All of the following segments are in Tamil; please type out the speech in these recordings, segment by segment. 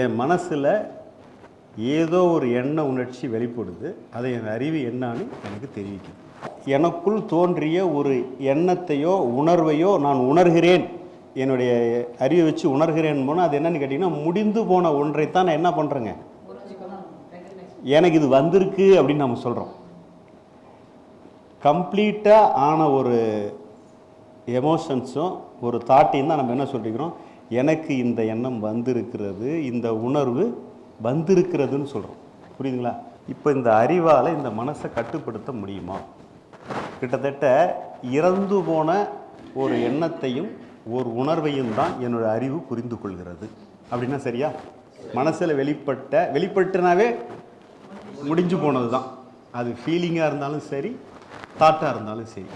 என் மனசில் ஏதோ ஒரு எண்ண உணர்ச்சி வெளிப்படுது. அதை என் அறிவு என்னான்னு எனக்கு தெரிவிக்குது. எனக்குள் தோன்றிய ஒரு எண்ணத்தையோ உணர்வையோ நான் உணர்கிறேன். என்னுடைய அறிவை வச்சு உணர்கிறேன் போனால் அது என்னன்னு கேட்டிங்கன்னா முடிந்து போன ஒன்றைத்தான் நான் என்ன பண்ணுறேங்க எனக்கு இது வந்திருக்கு அப்படின்னு நம்ம சொல்கிறோம் கம்ப்ளீட்டாக ஆன ஒரு எமோஷன்ஸும் ஒரு தாட்டையும் தான் நம்ம என்ன சொல்லிக்கிறோம் எனக்கு இந்த எண்ணம் வந்திருக்கிறது இந்த உணர்வு வந்திருக்கிறதுன்னு சொல்கிறோம் புரியுதுங்களா? இப்போ இந்த அறிவால் இந்த மனசை கட்டுப்படுத்த முடியுமா? கிட்டத்தட்ட இறந்து போன ஒரு எண்ணத்தையும் ஒரு உணர்வையும் தான் என்னோட அறிவு புரிந்து கொள்கிறது. அப்படின்னா சரியா? மனசில் வெளிப்பட்ட வெளிப்பட்டுனாவே முடிஞ்சு போனது தான் அது ஃபீலிங்காக இருந்தாலும் சரி தாட்டாக இருந்தாலும் சரி.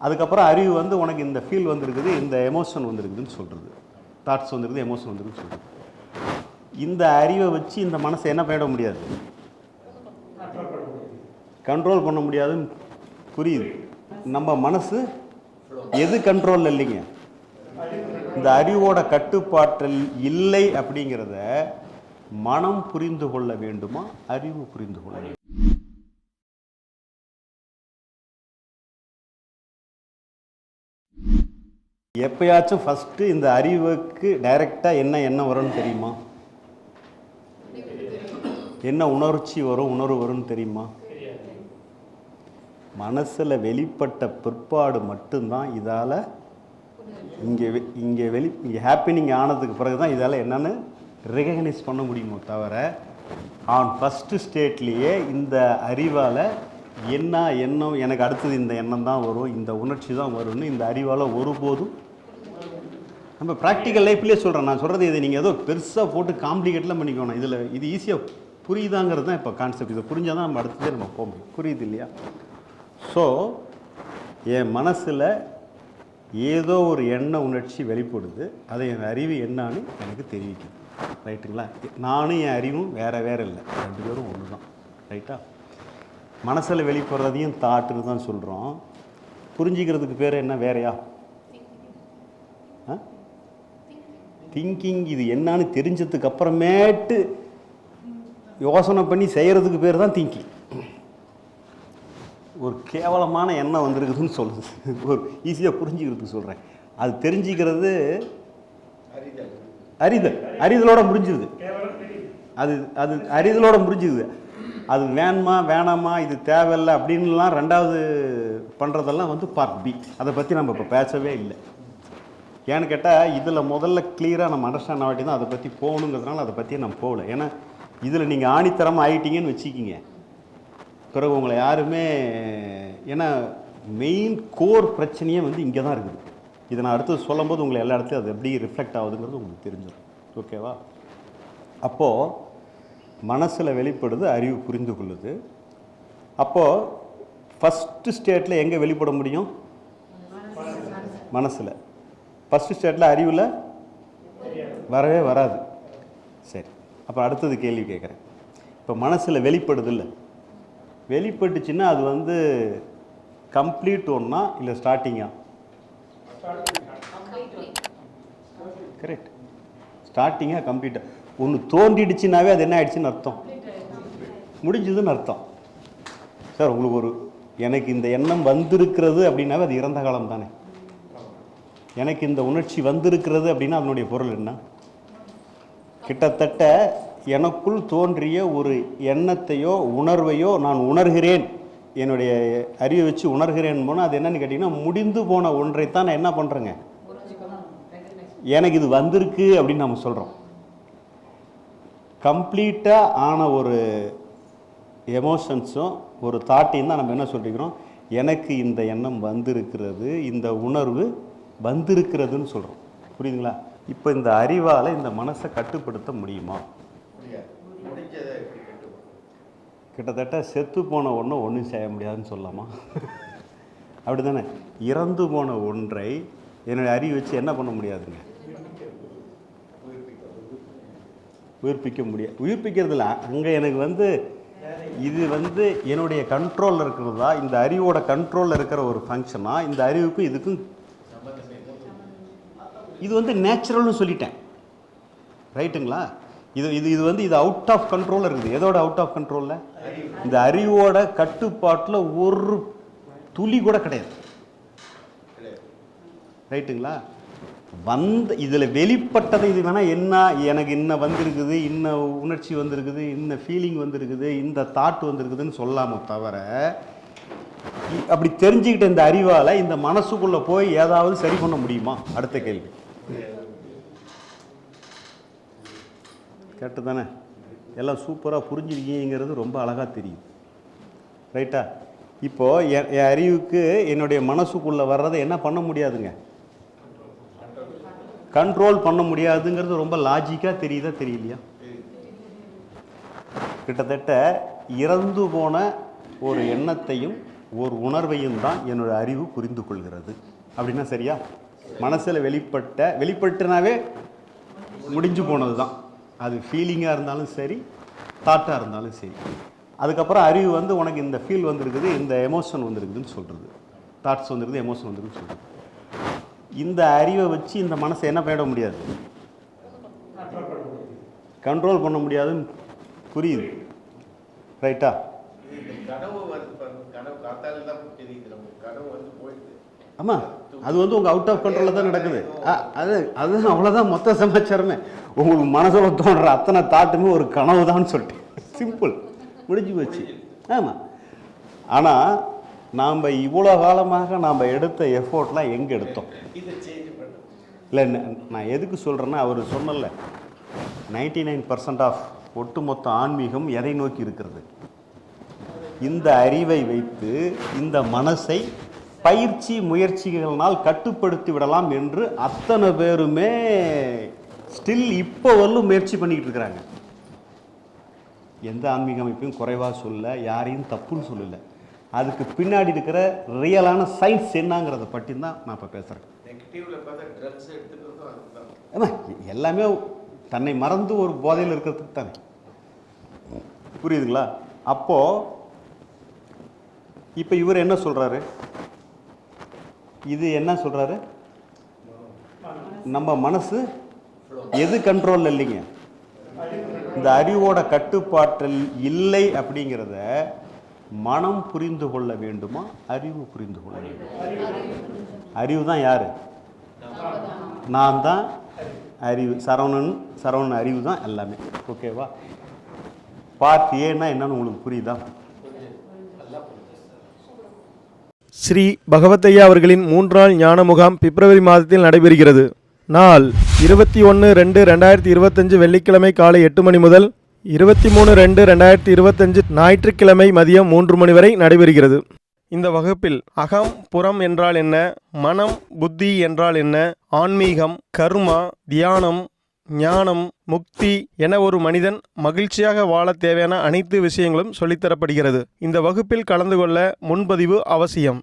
அதுக்கப்புறம் அறிவு வந்து உனக்கு இந்த ஃபீல் வந்திருக்குது இந்த எமோஷன் வந்திருக்குதுன்னு சொல்கிறது தாட்ஸ் வந்திருக்குது எமோஷன் வந்துருக்குன்னு சொல்லுது இந்த அறிவை வச்சு இந்த மனசை என்ன பண்ணிட முடியாது? கண்ட்ரோல் பண்ண முடியாதுன்னு புரியுது. நம்ம மனசு எது கண்ட்ரோலில் இல்லைங்க? இந்த அறிவோட கட்டுப்பாட்டில் இல்லை அப்படிங்கிறத மனம் புரிந்து கொள்ள வேண்டுமா? அறிவு புரிந்து கொள்ள வேண்டும்? எப்பயாச்சும் ஃபஸ்ட்டு இந்த அறிவுக்கு டைரெக்டாக என்ன எண்ணம் வரும்னு தெரியுமா? என்ன உணர்ச்சி வரும் உணர்வு வரும்னு தெரியுமா? மனசில் வெளிப்பட்ட பிற்பாடு மட்டும்தான் இதால் இங்கே வெ- இங்கே வெளி இங்கே ஹாப்பினிங் ஆனதுக்கு பிறகு தான் இதால் என்னென்னு ரெகக்னைஸ் பண்ண முடியுமோ தவிர ஆன் ஃபஸ்ட்டு ஸ்டேட்லேயே இந்த அறிவால் என்ன எண்ணம் எனக்கு அடுத்தது இந்த எண்ணம் தான் வரும் இந்த உணர்ச்சி தான் வரும்னு இந்த அறிவால் ஒருபோதும் நம்ம ப்ராக்டிக்கல் லைஃப்லேயே சொல்கிறேன் நான் சொல்கிறது இது நீங்கள் ஏதோ பெருசாக போட்டு காம்ப்ளிகேட்லாம் பண்ணிக்கணும். இதில் இது ஈஸியாக புரியுதாங்கிறது தான் இப்போ கான்செப்ட் இதை புரிஞ்சால் தான் நம்ம அடுத்ததே நம்ம போக முடியும் புரியுது இல்லையா? ஸோ என் மனசில் ஏதோ ஒரு எண்ண உணர்ச்சி வெளிப்படுது. அதை என் அறிவு என்னான்னு எனக்கு தெரிவிக்குது. ரைட்டுங்களா நானும் என் அறிவும் வேறு வேறு இல்லை. ரெண்டு பேரும் ஒன்று தான் ரைட்டா மனசில் வெளிப்படுறதையும் தாட்டுன்னு தான் சொல்கிறோம் புரிஞ்சிக்கிறதுக்கு பேர் என்ன? வேறையா? திங்கிங் இது என்னன்னு தெரிஞ்சதுக்கு அப்புறமேட்டு யோசனை பண்ணி செய்கிறதுக்கு பேர் தான் திங்கிங் ஒரு கேவலமான எண்ணம் வந்திருக்குதுன்னு சொல்லுது. ஒரு ஈஸியாக புரிஞ்சுக்கிறதுக்கு சொல்கிறேன் அது தெரிஞ்சுக்கிறது அறிதல். அறிதலோட முடிஞ்சுது. அது அது அறிதலோட முடிஞ்சுது. அது வேணுமா வேணாமா இது தேவையில்லை அப்படின்லாம் ரெண்டாவது பண்ணுறதெல்லாம் வந்து பார்ட் பி அதை பற்றி நம்ம இப்போ பேசவே இல்லை. ஏன்னு கேட்டால் இதில் முதல்ல கிளியராக நம்ம அண்டர்ஸ்டாண்ட் ஆகிட்டு தான் அதை பற்றி போகணுங்கிறதுனால அதை பற்றி நம்ம போகல. ஏன்னா இதில் நீங்கள் ஆணித்தரமாக ஆகிட்டீங்கன்னு வச்சுக்கிங்க. பிறகு உங்களை யாருமே ஏன்னா மெயின் கோர் பிரச்சனையே வந்து இங்கே தான் இருக்குது. இதை நான் அடுத்து சொல்லும்போது உங்களை எல்லா இடத்துலையும் அது எப்படி ரிஃப்ளெக்ட் ஆகுதுங்கிறது உங்களுக்கு தெரிஞ்சிடும். ஓகேவா அப்போது மனசில் வெளிப்படுது அறிவு புரிந்து கொள்ளுது. அப்போது ஃபஸ்ட்டு ஸ்டேட்டில் எங்கே வெளிப்பட முடியும்? மனசில். ஃபஸ்ட்டு ஸ்டேட்டில் அறிவில் வரவே வராது. சரி அப்போ அடுத்தது கேள்வி கேட்குறேன். இப்போ மனசில் வெளிப்படுது இல்லை? வெளிப்பட்டுச்சுன்னா அது வந்து கம்ப்ளீட் ஒன்றா இல்லை ஸ்டார்டிங்கா கரெக்ட் ஸ்டார்டிங்காக கம்ப்ளீட்டாக ஒன்று தோண்டிடுச்சுனாவே அது என்ன ஆயிடுச்சுன்னு அர்த்தம். முடிஞ்சதுன்னு அர்த்தம். சார் உங்களுக்கு ஒரு எனக்கு இந்த எண்ணம் வந்திருக்கிறது அப்படின்னாவே அது இறந்த காலம் தானே. எனக்கு இந்த உணர்ச்சி வந்திருக்கிறது அப்படின்னா அதனுடைய பொருள் என்ன? கிட்டத்தட்ட எனக்குள் தோன்றிய ஒரு எண்ணத்தையோ உணர்வையோ நான் உணர்கிறேன். என்னுடைய அறிவை வச்சு உணர்கிறேன் போனால் அது என்னன்னு கேட்டிங்கன்னா முடிந்து போன ஒன்றைத்தான் நான் என்ன பண்ணுறேங்க எனக்கு இது வந்திருக்கு அப்படின்னு நம்ம சொல்கிறோம் கம்ப்ளீட்டாக ஆன ஒரு எமோஷன்ஸும் ஒரு தாட்டையும் தான் நம்ம என்ன சொல்லிக்கிறோம் எனக்கு இந்த எண்ணம் வந்திருக்கிறது இந்த உணர்வு வந்திருக்கிறதுன்னு சொல்கிறோம் புரியுதுங்களா? இப்போ இந்த அறிவால் இந்த மனசை கட்டுப்படுத்த முடியுமா? கிட்டத்தட்ட செத்து போன ஒன்று ஒன்றும் செய்ய முடியாதுன்னு சொல்லலாமா? அப்படி தானே இறந்து போன ஒன்றை என்னுடைய அறிவு வச்சு என்ன பண்ண முடியாதுங்க? உயிர்ப்பிக்க முடியும் உயிர்ப்பிக்கிறதுல அங்கே எனக்கு வந்து இது வந்து என்னுடைய கண்ட்ரோலில் இருக்கிறதா? இந்த அறிவோட கண்ட்ரோலில் இருக்கிற ஒரு ஃபங்க்ஷனாக இந்த அறிவுக்கும் இதுக்கும் இது வந்து நேச்சுரல்னு சொல்லிட்டேன். ரைட்டுங்களா இது இது இது வந்து இது அவுட் ஆஃப் கண்ட்ரோலில் இருக்குது. எதோட அவுட் ஆஃப் கண்ட்ரோலில் இந்த அறிவோட கட்டுப்பாட்டில் ஒரு துளி கூட கிடையாது. ரைட்டுங்களா வந்த இதில் வெளிப்பட்டது இது வேணால் என்ன எனக்கு இன்ன வந்திருக்குது இன்ன உணர்ச்சி வந்திருக்குது இன்ன ஃபீலிங் வந்திருக்குது இந்த தாட் வந்திருக்குதுன்னு சொல்லாம தவிர அப்படி தெரிஞ்சுக்கிட்ட இந்த அறிவால் இந்த மனசுக்குள்ளே போய் ஏதாவது சரி பண்ண முடியுமா? அடுத்த கேள்வி. கேட்டு தானே எல்லாம் சூப்பராக புரிஞ்சிருக்கீங்கிறது ரொம்ப அழகாக தெரியும் ரைட்டா? இப்போது என் என் அறிவுக்கு என்னுடைய மனசுக்குள்ளே வர்றதை என்ன பண்ண முடியாதுங்க? கண்ட்ரோல் பண்ண முடியாதுங்கிறது ரொம்ப லாஜிக்காக தெரியுதா தெரியலையா? கிட்டத்தட்ட இறந்து போன ஒரு எண்ணத்தையும் ஒரு உணர்வையும் தான் என்னோட அறிவு புரிந்து கொள்கிறது. அப்படின்னா சரியா? மனசில் வெளிப்பட்ட வெளிப்பட்டுனாவே முடிஞ்சு போனது தான். அது ஃபீலிங்காக இருந்தாலும் சரி தாட்டாக இருந்தாலும் சரி. அதுக்கப்புறம் அறிவு வந்து உனக்கு இந்த ஃபீல் வந்திருக்குது இந்த எமோஷன் வந்திருக்குதுன்னு சொல்கிறது தாட்ஸ் வந்திருக்குது எமோஷன் வந்திருக்குன்னு சொல்கிறது இந்த அறிவை வச்சு இந்த மனசை என்ன பண்ணிட முடியாது? கண்ட்ரோல் பண்ண முடியாதுன்னு புரியுது. ரைட்டா ஆமாம் அது வந்து உங்கள் அவுட் ஆஃப் கண்ட்ரோலில் தான் நடக்குது. அது அது அவ்வளோதான் மொத்த சமாச்சாரமே. உங்களுக்கு மனசில் தோன்ற அத்தனை தாட்டுமே ஒரு கனவு தான் சொல்லிட்டு. சிம்பிள் முடிஞ்சு போச்சு. ஆமாம் ஆனால் நாம் இவ்வளோ காலமாக நாம் எடுத்த எஃபோர்ட்லாம் எங்கே எடுத்தோம்? இல்லை நான் எதுக்கு சொல்கிறேன்னா அவர் சொன்னல நைன்டி நைன் பர்சன்ட் ஆஃப் ஒட்டுமொத்த ஆன்மீகம் எதை நோக்கி இருக்கிறது? இந்த அறிவை வைத்து இந்த மனசை பயிற்சி முயற்சிகளினால் கட்டுப்படுத்தி விடலாம் என்று அத்தனை பேருமே ஸ்டில் இப்போ வரலும் முயற்சி பண்ணிக்கிட்டு இருக்கிறாங்க. எந்த ஆன்மீக அமைப்பையும் குறைவாக சொல்ல யாரையும் தப்புன்னு சொல்லலை. அதுக்கு பின்னாடி இருக்கிற ரியலான சயின்ஸ் என்னங்கிறத பற்றி தான் நான் இப்போ பேசுகிறேன் ஆமா, எல்லாமே தன்னை மறந்து ஒரு போதையில் இருக்கிறதுக்கு தானே. புரியுதுங்களா? அப்போ இப்போ இவர் என்ன சொல்றாரு? இது என்ன சொல்றாரு? நம்ம மனசு எது கண்ட்ரோல் இல்லைங்க? இந்த அறிவோட கட்டுப்பாட்டில் இல்லை அப்படிங்கிறத மனம் புரிந்து கொள்ள வேண்டுமா அறிவு புரிந்து கொள்ள வேண்டுமா? அறிவு தான் யார்? நான் தான் அறிவு. சரவணன் சரவணன் அறிவு தான் எல்லாமே. ஓகேவா? பார்ட் ஏன்னா என்னன்னு உங்களுக்கு புரியுதா? ஸ்ரீ பகவத்தையா அவர்களின் மூன்றாள் ஞான முகாம் பிப்ரவரி மாதத்தில் நடைபெறுகிறது. நாள் இருபத்தி ஒன்று ரெண்டு ரெண்டாயிரத்தி இருபத்தஞ்சு வெள்ளிக்கிழமை காலை எட்டு மணி முதல் இருபத்தி மூணு ரெண்டு ரெண்டாயிரத்தி இருபத்தஞ்சு ஞாயிற்றுக்கிழமை மதியம் மூன்று மணி வரை நடைபெறுகிறது. இந்த வகுப்பில் அகம் புறம் என்றால் என்ன மனம் புத்தி என்றால் என்ன ஆன்மீகம் கர்மா தியானம் ஞானம் முக்தி என ஒரு மனிதன் மகிழ்ச்சியாக வாழ தேவையான அனைத்து விஷயங்களும் சொல்லித்தரப்படுகிறது. இந்த வகுப்பில் கலந்து கொள்ள முன்பதிவு அவசியம்.